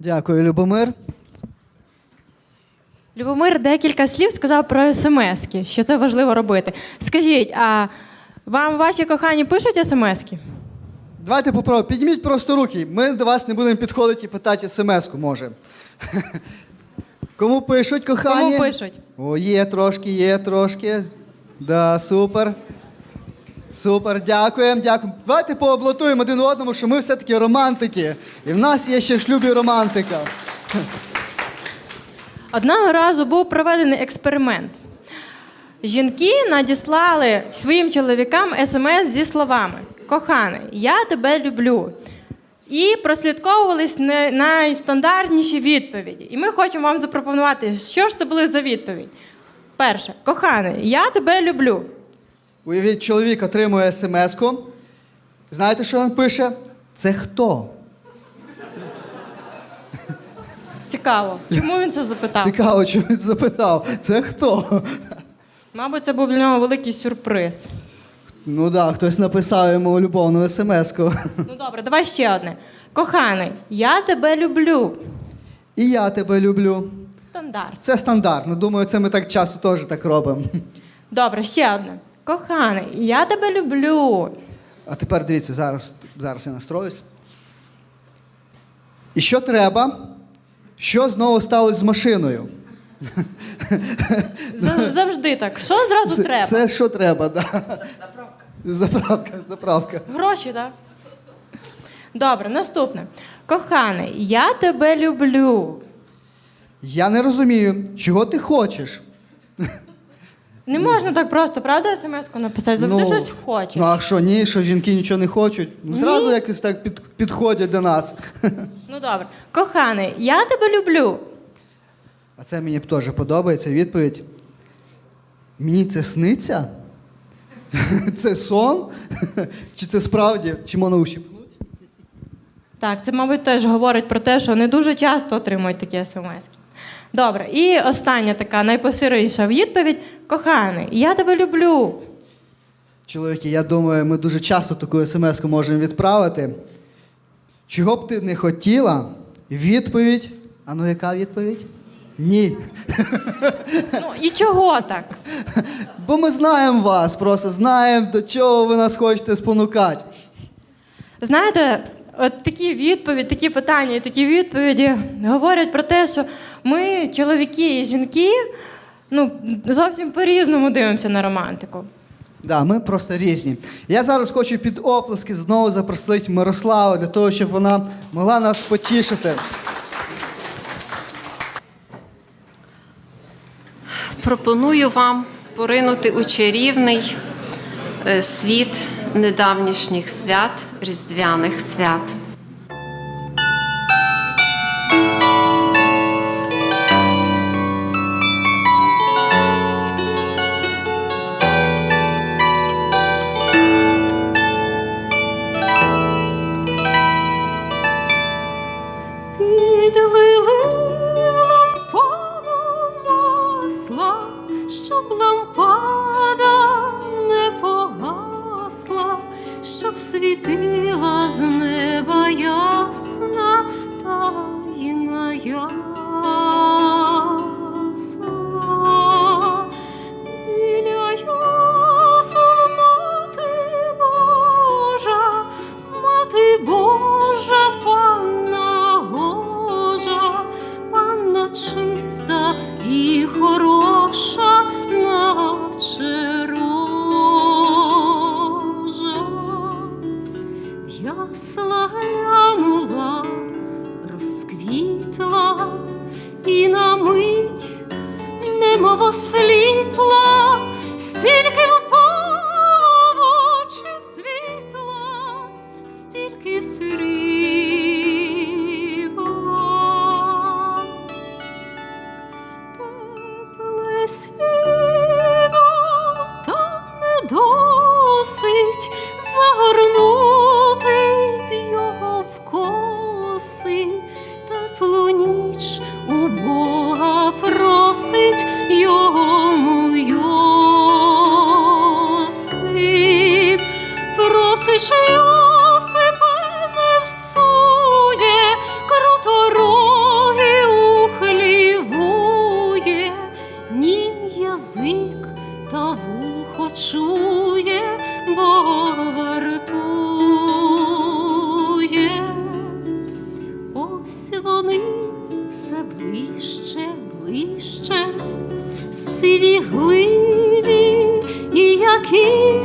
Дякую, Любомир. Любомир декілька слів сказав про смски, що це важливо робити. Скажіть, а вам ваші кохані пишуть смски? Давайте попробуємо. Підніміть просто руки. Ми до вас не будемо підходити і питати смс-ку, може. Кому пишуть, кохані? Кому пишуть? О, є трошки, є трошки. Да, супер. Супер, дякуємо, дякуємо. Давайте поаплодуємо один одному, що ми все-таки романтики. І в нас є ще в шлюбі романтика. Одного разу був проведений експеримент. Жінки надіслали своїм чоловікам смс зі словами: Коханий, я тебе люблю. І прослідковувались найстандартніші відповіді. І ми хочемо вам запропонувати, що ж це були за відповідь. Перше, коханий, я тебе люблю. Уявіть, чоловік отримує смс-ку. Знаєте, що він пише? Це хто? Цікаво. Чому він це запитав? Цікаво, чому він запитав. Це хто? Мабуть, це був для нього великий сюрприз. Ну так, да, хтось написав йому любовну смс-ку. Ну добре, давай ще одне. Коханий, я тебе люблю. І я тебе люблю. Стандарт. Це стандартно. Думаю, це ми так часто теж так робимо. Добре, ще одне. Коханий, я тебе люблю. А тепер дивіться, зараз, зараз я настроюсь. І що треба? Що знову сталося з машиною? Завжди так. Що зразу це, треба? Це що треба, так. Да. Заправка. Заправка. Гроші, так? Добре, наступне. Коханий, я тебе люблю. Я не розумію, чого ти хочеш. Не можна так просто, правда, смс-ку написати? Завжди щось хочеш. Ну а що, ні, що жінки нічого не хочуть? Ну, Зразу якось так під, підходять до нас. Ну добре. Коханий, я тебе люблю. А це мені б теж подобається відповідь. Мені це сниться? Це сон? Чи це справді? Чи можна ущипнути? Так, це, мабуть, теж говорить про те, що не дуже часто отримують такі смс. Добре, і остання така найпоширеніша відповідь: коханий, я тебе люблю. Чоловіки, я думаю, ми дуже часто таку смс можемо відправити. Чого б ти не хотіла? Відповідь. А ну яка відповідь? Ні. Ну і чого так? Бо ми знаємо вас, просто знаємо, до чого ви нас хочете спонукати. Знаєте, от такі відповіді, такі питання і такі відповіді говорять про те, що ми, чоловіки і жінки, ну, зовсім по-різному дивимося на романтику. Да, ми просто різні. Я зараз хочу під оплески знову запросити Мирославу для того, щоб вона могла нас потішити. Пропоную вам поринути у чарівний е, світ недавнішніх свят, різдвяних свят.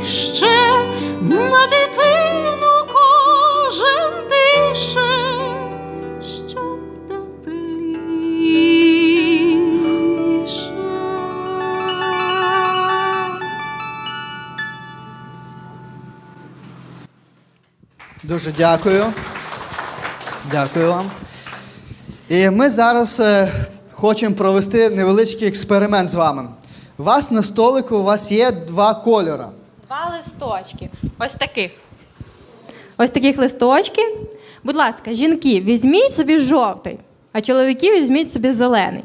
Ще на дитину кожен дише, що тепліше. Дуже дякую. Дякую вам. І ми зараз е, хочемо провести невеличкий експеримент з вами. У вас на столику у вас є два кольори. Два листочки. Ось таких. Ось таких листочки. Будь ласка, жінки, візьміть собі жовтий, а чоловіки візьміть собі зелений.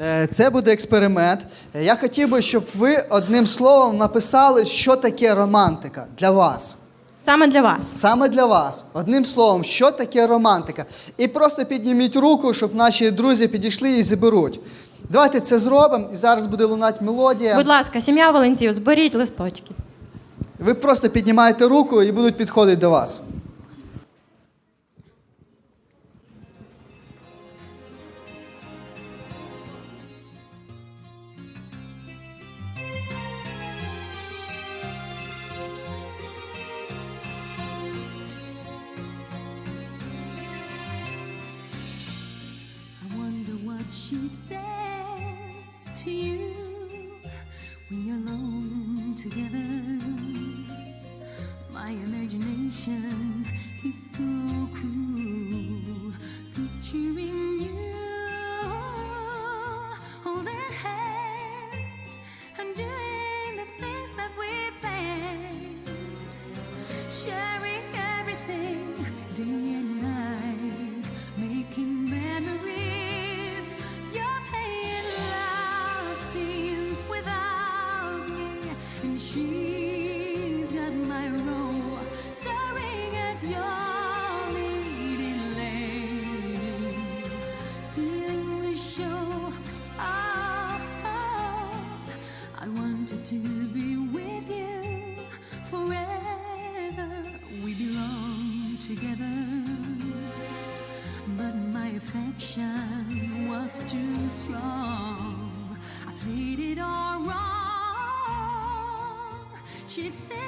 Е, Це буде експеримент. Е, Я хотів би, щоб ви одним словом написали, що таке романтика для вас. Саме для вас. Саме для вас. Одним словом, що таке романтика. І просто підніміть руку, щоб наші друзі підійшли і заберуть. Давайте це зробимо, і зараз буде лунати мелодія. Будь ласка, сім'я Валентів, зберіть листочки. Ви просто піднімаєте руку і будуть підходити до вас. Together. My imagination is so She said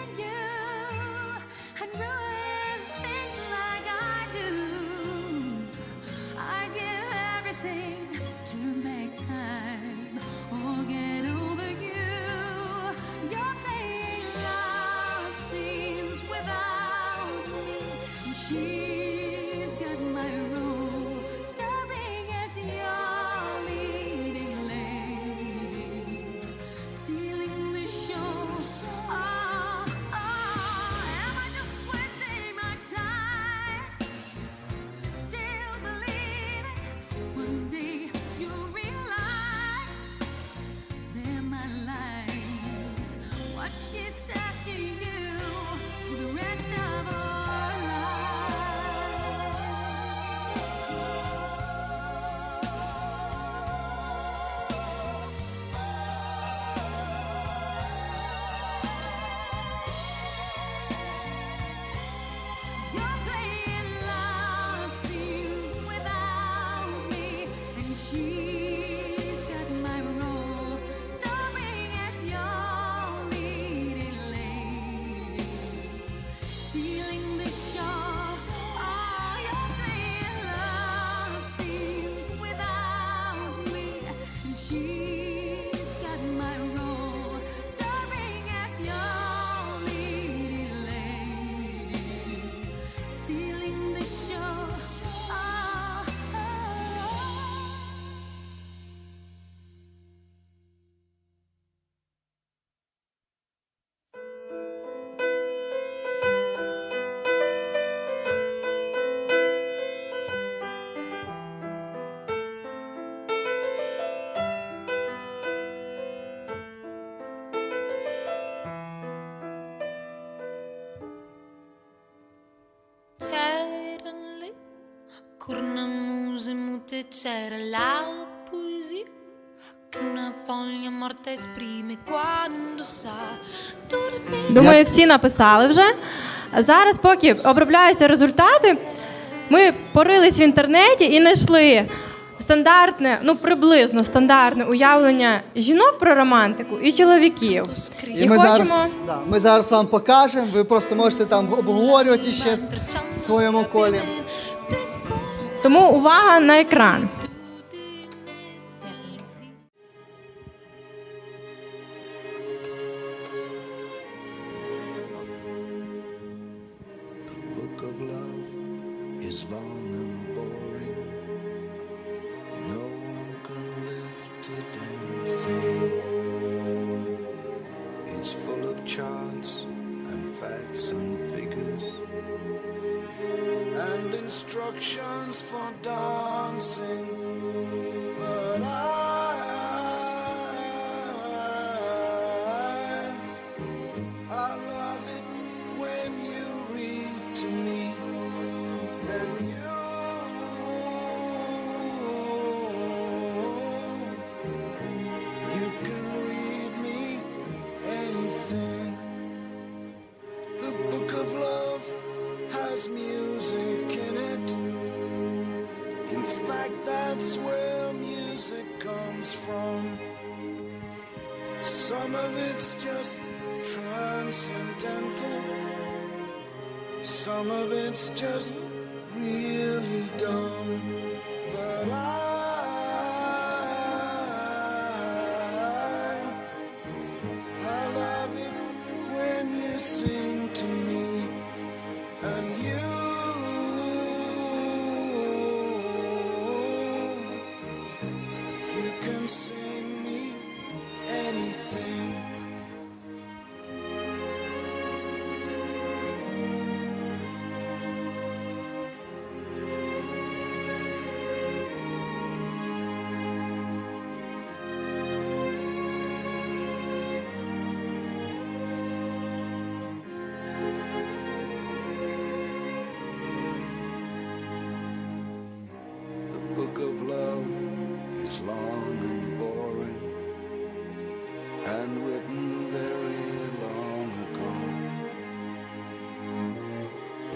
cornamuse mute c'era la poesia che una foglia morta esprime quando sa dormire. Думаю, всі написали вже. Зараз, поки обробляються результати, ми порились в інтернеті і знайшли стандартне, ну приблизно стандартне уявлення жінок про романтику і чоловіків. І, І ми, хочемо зараз, да, ми зараз вам покажемо, ви просто можете там обговорювати ще в своєму колі. Тому увага на екран. some of it's just and written very long ago.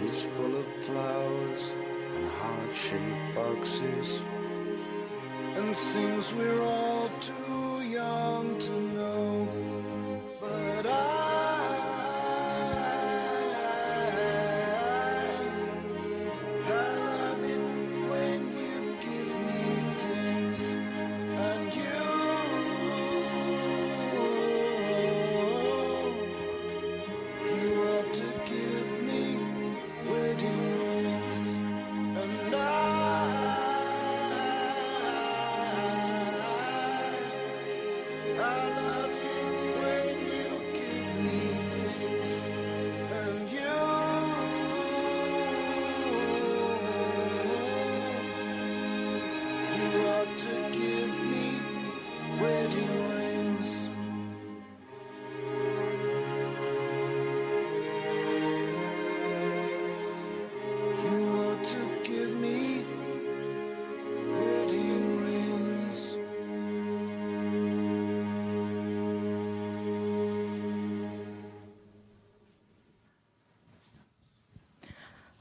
It's full of flowers and heart shaped boxes and things we're all too young to know. But I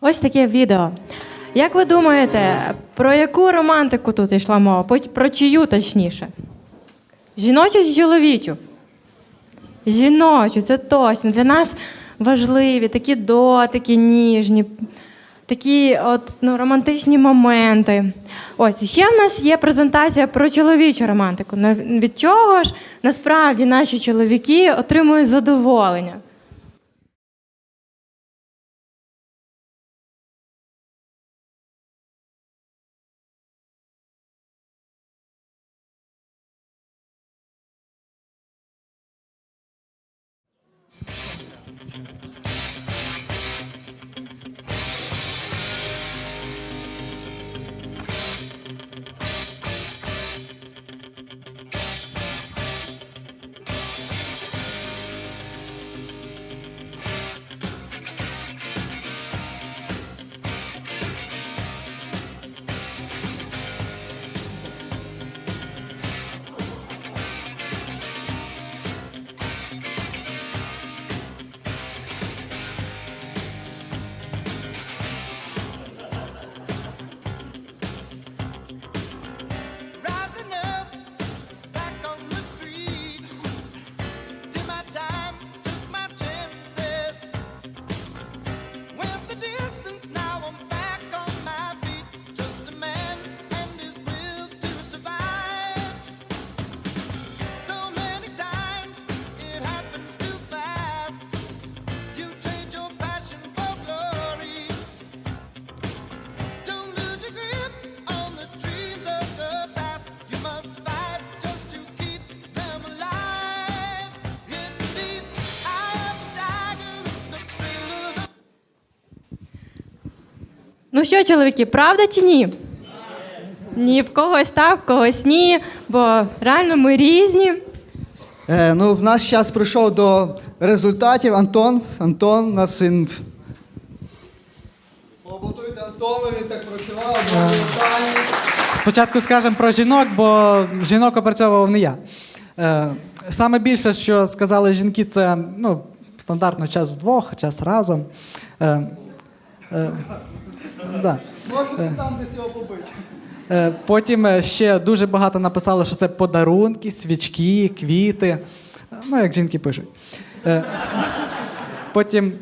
Ось таке відео. Як ви думаєте, про яку романтику тут йшла мова? Про чию точніше? Жіночу чи чоловічу? Жіночу, це точно. Для нас важливі такі дотики, ніжні, такі от, ну, романтичні моменти. Ось ще в нас є презентація про чоловічу романтику. Від чого ж насправді наші чоловіки отримують задоволення? Що, чоловіки, правда чи ні? Ні, в когось так, в когось ні, бо реально ми різні. Е, ну, в наш час прийшов до результатів. Антон. Антон, у нас він. Поаплодуйте Антону, він так працював, був Британії. Спочатку скажемо про жінок, бо жінок опрацьовував не я. Е, саме більше, що сказали жінки, це ну, стандартно час вдвох, час разом. Е, е, да. Можете там десь його побити. Е, Потім е, ще дуже багато написали, що це подарунки, свічки, квіти. Е, Ну, як жінки пишуть. Е, Потім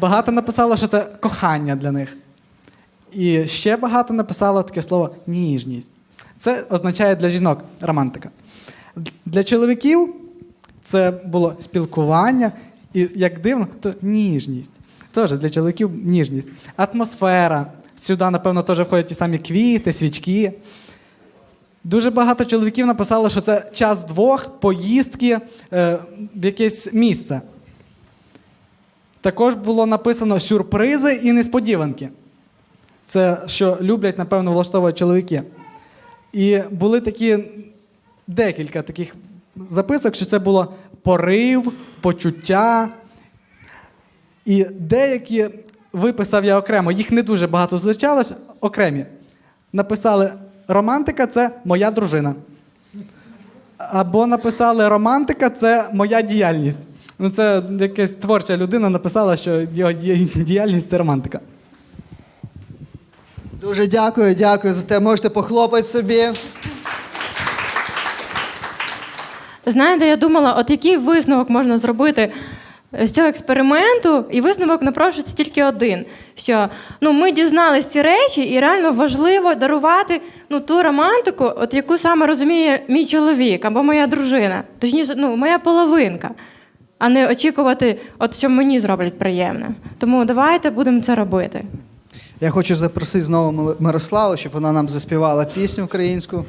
багато написало, що це кохання для них. І ще багато написало таке слово ніжність. Це означає для жінок романтика. Для чоловіків це було спілкування, і як дивно, то ніжність. Теж для чоловіків ніжність. Атмосфера. Сюди, напевно, теж входять ті самі квіти, свічки. Дуже багато чоловіків написало, що це час двох, поїздки е, в якесь місце. Також було написано сюрпризи і несподіванки. Це що люблять, напевно, влаштовують чоловіки. І були такі декілька таких записок, що це було порив, почуття. І деякі виписав я окремо, їх не дуже багато зустрічалось, окремі. Написали: романтика це моя дружина. Або написали романтика це моя діяльність. Ну, це якась творча людина написала, що його діяльність це романтика. Дуже дякую, дякую за те. Можете похлопати собі. Знаєте, я думала, от який висновок можна зробити з цього експерименту, і висновок напрошується тільки один: що ну, ми дізналися ці речі, і реально важливо дарувати ну, ту романтику, от яку саме розуміє мій чоловік або моя дружина, точніше, ну, моя половинка, а не очікувати, от що мені зроблять приємне. Тому давайте будемо це робити. Я хочу запросити знову Мирославу, щоб вона нам заспівала пісню українську.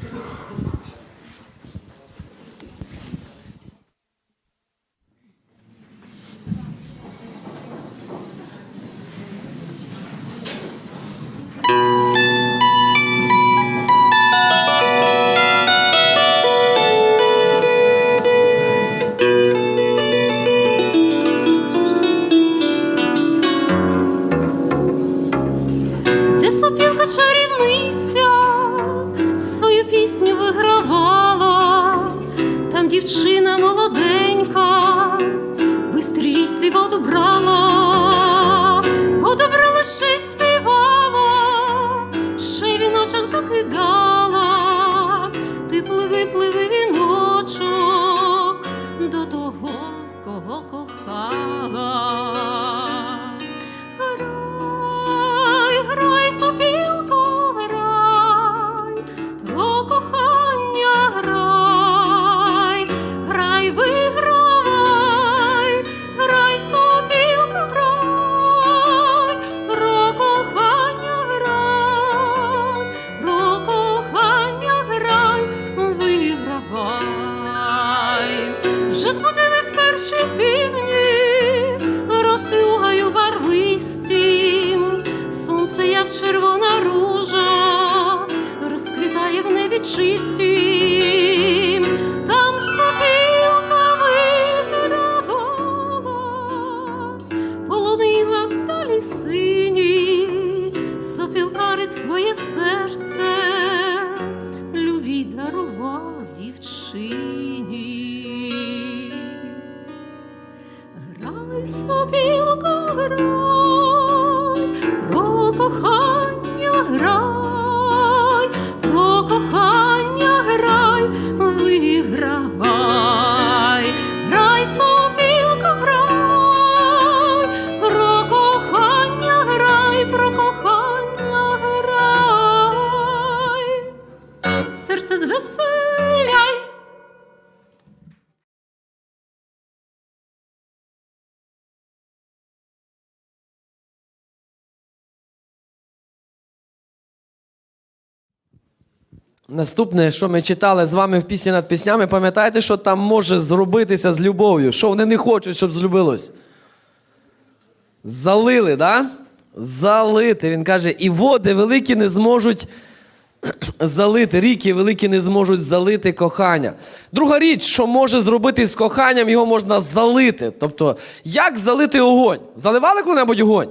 Серце звеселяй. Наступне, що ми читали з вами в пісні над піснями, пам'ятаєте, що там може зробитися з любов'ю? Що вони не хочуть, щоб злюбилось? Залили, да? Залити. Він каже, і води великі не зможуть залити, ріки великі не зможуть залити кохання. Друга річ, що може зробити з коханням, його можна залити. Тобто, як залити огонь? Заливали коли-небудь огонь?